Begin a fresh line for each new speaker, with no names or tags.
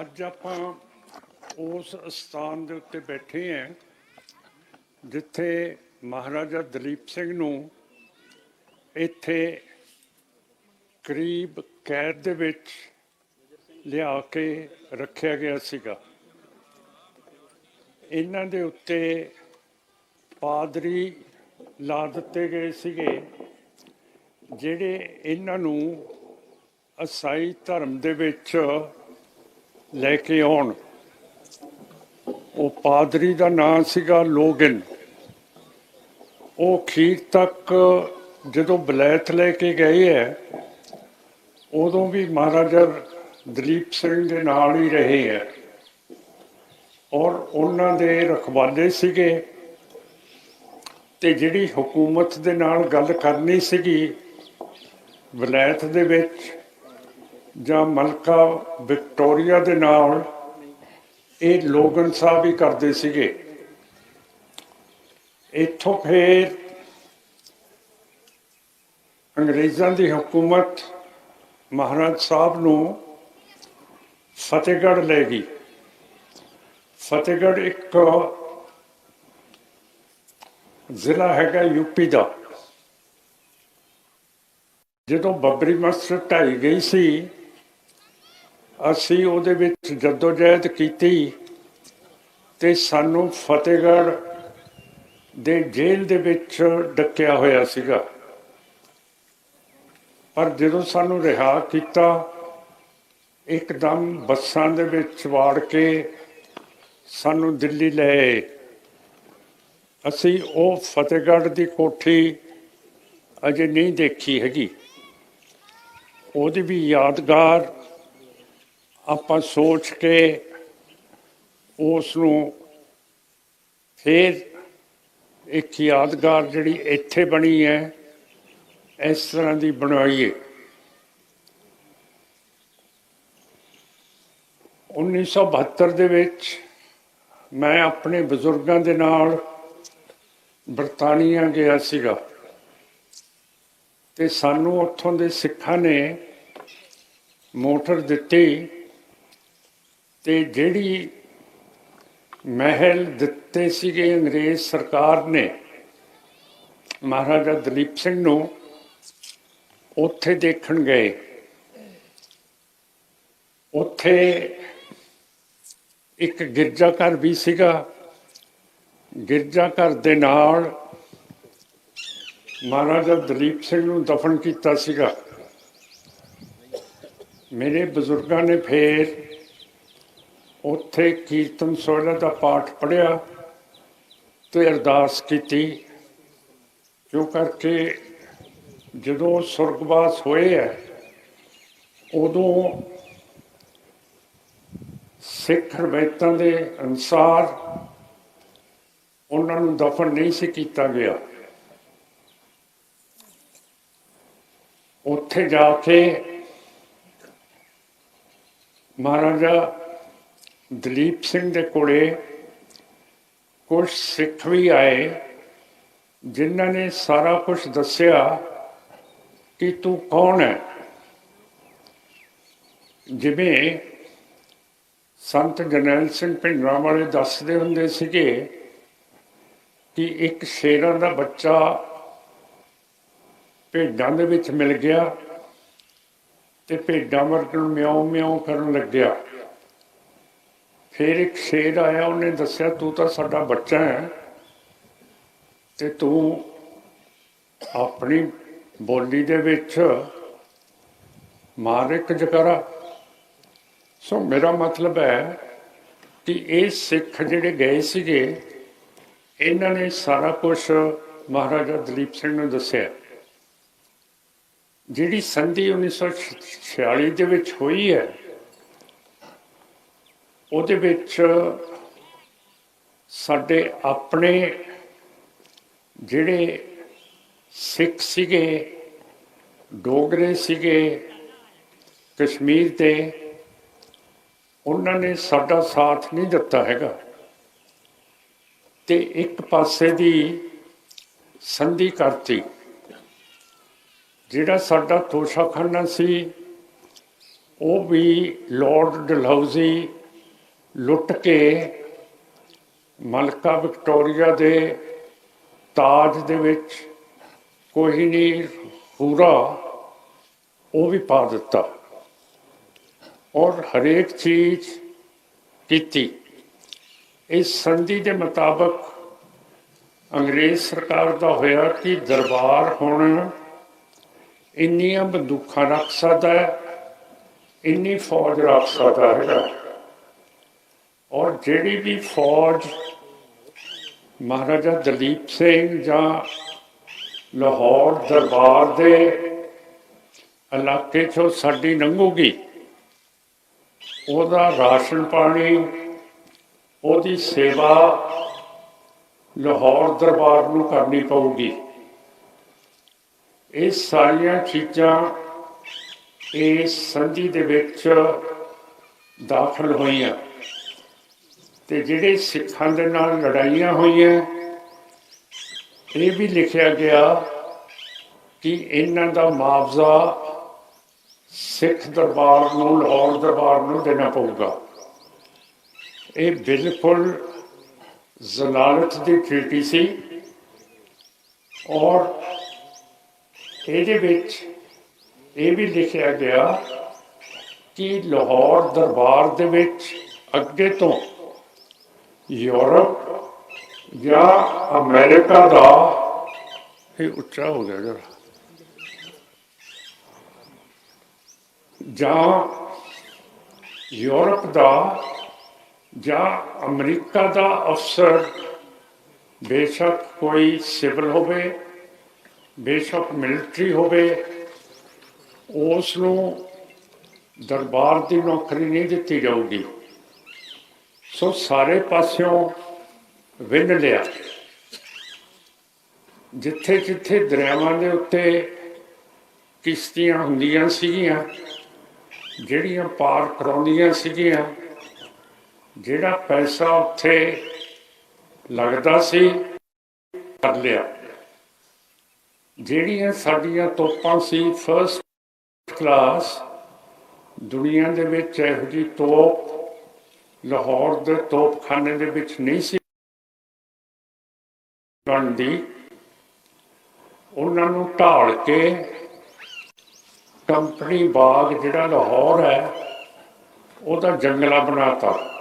ਅੱਜ ਆਪਾਂ ਉਸ ਸਥਾਨ ਦੇ ਉੱਤੇ ਬੈਠੇ ਹਾਂ, ਜਿੱਥੇ ਮਹਾਰਾਜਾ ਦਲੀਪ ਸਿੰਘ ਨੂੰ ਇੱਥੇ ਕਰੀਬ ਕੈਦ ਦੇ ਵਿੱਚ ਲਿਆ ਕੇ ਰੱਖਿਆ ਗਿਆ ਸੀਗਾ। ਇਹਨਾਂ ਦੇ ਉੱਤੇ ਪਾਦਰੀ ਲਾ ਦਿੱਤੇ ਗਏ ਸੀਗੇ, ਜਿਹੜੇ ਇਹਨਾਂ ਨੂੰ ਅਸਾਈ ਧਰਮ ਦੇ ਵਿੱਚ ਲੈ ਕੇ ਆਉਣ। ਉਹ ਪਾਦਰੀ ਦਾ ਨਾਮ ਸੀਗਾ ਲੋਗਨ। ਉਹ ਖੀਰ ਤੱਕ ਜਦੋਂ ਬਲੈਤ ਲੈ ਕੇ ਗਏ ਹੈ ਉਦੋਂ ਵੀ ਮਹਾਰਾਜਾ ਦਲੀਪ ਸਿੰਘ ਦੇ ਨਾਲ ਹੀ ਰਹੇ ਹੈ ਔਰ ਉਹਨਾਂ ਦੇ ਰਖਵਾਲੇ ਸੀਗੇ। ਤੇ ਜਿਹੜੀ ਹਕੂਮਤ ਦੇ ਨਾਲ ਗੱਲ ਕਰਨੀ ਸੀਗੀ ਵਲਾਇਤ ਦੇ ਵਿੱਚ ਜਾਂ ਮਲਕਾ ਵਿਕਟੋਰੀਆ ਦੇ ਨਾਲ ਇਹ ਲੋਗਨ ਸਾਹਿਬ ਹੀ ਕਰਦੇ ਸੀਗੇ। ਇੱਥੋਂ ਫੇਰ ਅੰਗਰੇਜ਼ਾਂ ਦੀ ਹਕੂਮਤ ਮਹਾਰਾਜ ਸਾਹਿਬ ਨੂੰ ਫਤਿਹਗੜ੍ਹ ਲੈ ਗਈ। ਫਤਿਹਗੜ੍ਹ ਇੱਕ ਜ਼ਿਲ੍ਹਾ ਹੈਗਾ ਯੂਪੀ ਦਾ। ਜਦੋਂ ਬੱਬਰੀ ਮਸਜਿਦ ਢਾਈ ਗਈ ਸੀ ਅਸੀਂ ਉਹਦੇ ਵਿੱਚ ਜਦੋਜਹਿਦ ਕੀਤੀ ਤੇ ਸਾਨੂੰ ਫਤਿਹਗੜ੍ਹ ਦੇ ਜੇਲ੍ਹ ਦੇ ਵਿੱਚ ਡੱਕਿਆ ਹੋਇਆ ਸੀਗਾ। ਪਰ ਜਦੋਂ ਸਾਨੂੰ ਰਿਹਾ ਕੀਤਾ, ਇੱਕਦਮ ਬੱਸਾਂ ਦੇ ਵਿੱਚ ਵਾੜ ਕੇ ਸਾਨੂੰ ਦਿੱਲੀ ਲੈ ਆਏ। ਅਸੀਂ ਉਹ ਫਤਿਹਗੜ੍ਹ ਦੀ ਕੋਠੀ ਅਜੇ ਨਹੀਂ ਦੇਖੀ ਹੈਗੀ। ਉਹਦੀ ਵੀ ਯਾਦਗਾਰ ਆਪਾਂ ਸੋਚ ਕੇ ਉਸ ਨੂੰ ਫਿਰ ਇੱਕ ਯਾਦਗਾਰ ਜਿਹੜੀ ਇੱਥੇ ਬਣੀ ਹੈ, ਇਸ ਤਰ੍ਹਾਂ ਦੀ ਬਣਾਈਏ 1972 ਦੇ ਵਿੱਚ ਮੈਂ ਆਪਣੇ ਬਜ਼ੁਰਗਾਂ ਦੇ ਨਾਲ ਬਰਤਾਨੀਆ ਗਿਆ ਸੀਗਾ ਤੇ ਸਾਨੂੰ ਉੱਥੋਂ ਦੇ ਸਿੱਖਾਂ ਨੇ ਮੋਟਰ ਦਿੱਤੀ ਤੇ ਜਿਹੜੀ ਮਹਿਲ ਦਿੱਤੇ ਸੀਗੇ ਅੰਗਰੇਜ਼ ਸਰਕਾਰ ਨੇ, ਮਹਾਰਾਜਾ ਦਲੀਪ ਸਿੰਘ ਨੂੰ ਉੱਥੇ ਦੇਖਣ ਗਏ। ਉੱਥੇ ਇੱਕ ਗਿਰਜਾ ਘਰ ਵੀ ਸੀਗਾ। ਗਿਰਜਾ ਘਰ ਦੇ ਨਾਲ ਮਹਾਰਾਜਾ ਦਲੀਪ ਸਿੰਘ ਨੂੰ ਦਫਨ ਕੀਤਾ ਸੀਗਾ। ਮੇਰੇ ਬਜ਼ੁਰਗਾਂ ਨੇ ਫੇਰ ਉੱਥੇ ਕੀਰਤਨ ਸੋਹਲਾ ਦਾ ਪਾਠ ਪੜਿਆ ਤੇ ਅਰਦਾਸ ਕੀਤੀ। ਕਿਉਂ ਕਰਕੇ ਜਦੋਂ ਸੁਰਗਵਾਸ ਹੋਏ ਹੈ, ਉਦੋਂ ਸਿੱਖ ਰਵਾਇਤਾਂ ਦੇ ਅਨੁਸਾਰ ਉਹਨਾਂ ਨੂੰ ਦਫਨ ਨਹੀਂ ਸੀ ਕੀਤਾ ਗਿਆ। ਉੱਥੇ ਜਾ ਕੇ ਮਹਾਰਾਜਾ ਦਲੀਪ ਸਿੰਘ ਦੇ ਕੋਲੇ ਕੁਝ ਸਿੱਖ ਵੀ ਆਏ, ਜਿਨ੍ਹਾਂ ਨੇ ਸਾਰਾ ਕੁਝ ਦੱਸਿਆ ਕਿ ਤੂੰ ਕੌਣ ਹੈ? ਜਿਵੇਂ ਸੰਤ ਜਰਨੈਲ ਸਿੰਘ ਭਿੰਡਰਾਂ ਵਾਲੇ ਦੱਸਦੇ ਹੁੰਦੇ ਸੀਗੇ ਕਿ ਇੱਕ ਸ਼ੇਰਾਂ ਦਾ ਬੱਚਾ ਭੇਡਾਂ ਦੇ ਵਿੱਚ ਮਿਲ ਗਿਆ ਤੇ ਭੇਡਾਂ ਵਰਗਣ ਮਿਉਂ ਮਿਆਉ ਕਰਨ ਲੱਗਿਆ। ਫਿਰ ਇੱਕ ਸ਼ੇਰ ਆਇਆ, ਉਹਨੇ ਦੱਸਿਆ, ਤੂੰ ਤਾਂ ਸਾਡਾ ਬੱਚਾ ਹੈ ਤੇ ਤੂੰ ਆਪਣੀ ਬੋਲੀ ਦੇ ਵਿੱਚ ਮਾਰ ਇੱਕ ਜਕਰਾ ਸੋ ਮੇਰਾ ਮਤਲਬ ਹੈ ਕਿ ਇਹ ਸਿੱਖ ਜਿਹੜੇ ਗਏ ਸੀਗੇ, ਇਹਨਾਂ ਨੇ ਸਾਰਾ ਕੁਝ ਮਹਾਰਾਜਾ ਦਲੀਪ ਸਿੰਘ ਨੂੰ ਦੱਸਿਆ। ਜਿਹੜੀ ਸੰਧੀ 1946 ਦੇ ਵਿੱਚ ਹੋਈ ਹੈ ਉਹਦੇ ਵਿੱਚ ਸਾਡੇ ਆਪਣੇ ਜਿਹੜੇ ਸਿੱਖ ਸੀਗੇ, ਡੋਗਰੇ ਸੀਗੇ ਕਸ਼ਮੀਰ 'ਤੇ, ਉਹਨਾਂ ਨੇ ਸਾਡਾ ਸਾਥ ਨਹੀਂ ਦਿੱਤਾ ਹੈਗਾ। ਤੇ ਇੱਕ ਪਾਸੇ ਦੀ ਸੰਧੀ ਕਰਤੀ, ਜਿਹੜਾ ਸਾਡਾ ਤੋਸ਼ਾਖਾਨਾ ਸੀ, ਉਹ ਵੀ ਲਾਰਡ ਡਲਹੌਜ਼ੀ ਲੁੱਟ ਕੇ ਮਲਕਾ ਵਿਕਟੋਰੀਆ ਦੇ ਤਾਜ ਦੇ ਵਿੱਚ ਕੋਈ ਨਹੀਂ, ਹੂਰਾ ਉਹ ਵੀ ਪਾ ਦਿੱਤਾ ਔਰ ਹਰੇਕ ਚੀਜ਼ ਕੀਤੀ। ਇਸ ਸੰਧੀ ਦੇ ਮੁਤਾਬਕ ਅੰਗਰੇਜ਼ ਸਰਕਾਰ ਦਾ ਹੋਇਆ ਕਿ ਦਰਬਾਰ ਹੁਣ ਇੰਨੀਆਂ ਬੰਦੂਕਾਂ ਰੱਖ ਸਕਦਾ ਹੈ, ਇੰਨੀ ਫੌਜ ਰੱਖ ਸਕਦਾ ਹੈਗਾ। ਔਰ ਜਿਹੜੀ ਵੀ ਫੌਜ ਮਹਾਰਾਜਾ ਦਲੀਪ ਸਿੰਘ ਜਾਂ ਲਾਹੌਰ ਦਰਬਾਰ ਦੇ ਇਲਾਕੇ ਚੋਂ ਸਾਡੀ ਲੰਘੂਗੀ, ਉਹਦਾ ਰਾਸ਼ਨ ਪਾਣੀ, ਉਹਦੀ ਸੇਵਾ ਲਾਹੌਰ ਦਰਬਾਰ ਨੂੰ ਕਰਨੀ ਪਊਗੀ। ਇਹ ਸਾਰੀਆਂ ਚੀਜ਼ਾਂ ਇਸ ਸੰਧੀ ਦੇ ਵਿੱਚ ਦਾਖਲ ਹੋਈਆਂ। ਤੇ ਜਿਹੜੇ ਸਿੱਖਾਂ ਦੇ ਨਾਲ ਲੜਾਈਆਂ ਹੋਈਆਂ, ਇਹ ਵੀ ਲਿਖਿਆ ਗਿਆ ਕਿ ਇਹਨਾਂ ਦਾ ਮੁਆਵਜ਼ਾ ਸਿੱਖ ਦਰਬਾਰ ਨੂੰ, ਲਾਹੌਰ ਦਰਬਾਰ ਨੂੰ ਦੇਣਾ ਪਊਗਾ। ਇਹ ਬਿਲਕੁਲ ਜ਼ਲਾਲਤ ਦੀ ਟ੍ਰੀਟੀ ਸੀ ਔਰ ਇਹਦੇ ਵਿੱਚ ਇਹ ਵੀ ਲਿਖਿਆ ਗਿਆ ਕਿ ਲਾਹੌਰ ਦਰਬਾਰ ਦੇ ਵਿੱਚ ਅੱਗੇ ਤੋਂ ਯੂਰਪ ਜਾਂ ਅਮਰੀਕਾ ਦਾ। ਇਹ ਉੱਚਾ ਹੋ ਗਿਆ ਜਰਾ। ਜਾਂ ਯੂਰਪ ਦਾ ਜਾਂ ਅਮਰੀਕਾ ਦਾ ਅਫਸਰ ਬੇਸ਼ੱਕ ਕੋਈ ਸਿਵਲ ਹੋਵੇ ਬੇਸ਼ੱਕ ਮਿਲਟਰੀ ਹੋਵੇ ਉਸ ਨੂੰ ਦਰਬਾਰ ਦੀ ਨੌਕਰੀ ਨਹੀਂ ਦਿੱਤੀ ਜਾਊਗੀ। ਸੋ ਸਾਰੇ ਪਾਸਿਓਂ ਵਿੰਨ ਲਿਆ। ਜਿੱਥੇ ਜਿੱਥੇ ਦਰਿਆਵਾਂ ਦੇ ਉੱਤੇ ਕਿਸ਼ਤੀਆਂ ਹੁੰਦੀਆਂ ਸੀਗੀਆਂ, ਜਿਹੜੀਆਂ ਪਾਰ ਕਰਾਉਂਦੀਆਂ ਸੀਗੀਆਂ, ਜਿਹੜਾ ਪੈਸਾ ਉੱਥੇ ਲੱਗਦਾ ਸੀ, ਕਰ ਲਿਆ। ਜਿਹੜੀਆਂ ਸਾਡੀਆਂ ਤੋਪਾਂ ਸੀ ਫਰਸਟ ਕਲਾਸ ਦੁਨੀਆ ਦੇ ਵਿੱਚ ਇਹੋ ਜਿਹੀ ਤੋਪ ਲਾਹੌਰ ਦੇ ਤੋਪਖਾਨੇ ਦੇ ਵਿੱਚ ਨਹੀਂ ਸੀ। ਬਣਦੀ। ਉਹਨਾਂ ਨੂੰ ਢਾਲ ਕੇ ਕੰਪਨੀ ਬਾਗ ਜਿਹੜਾ ਲਾਹੌਰ ਹੈ, ਉਹਦਾ ਜੰਗਲਾ ਬਣਾਤਾ।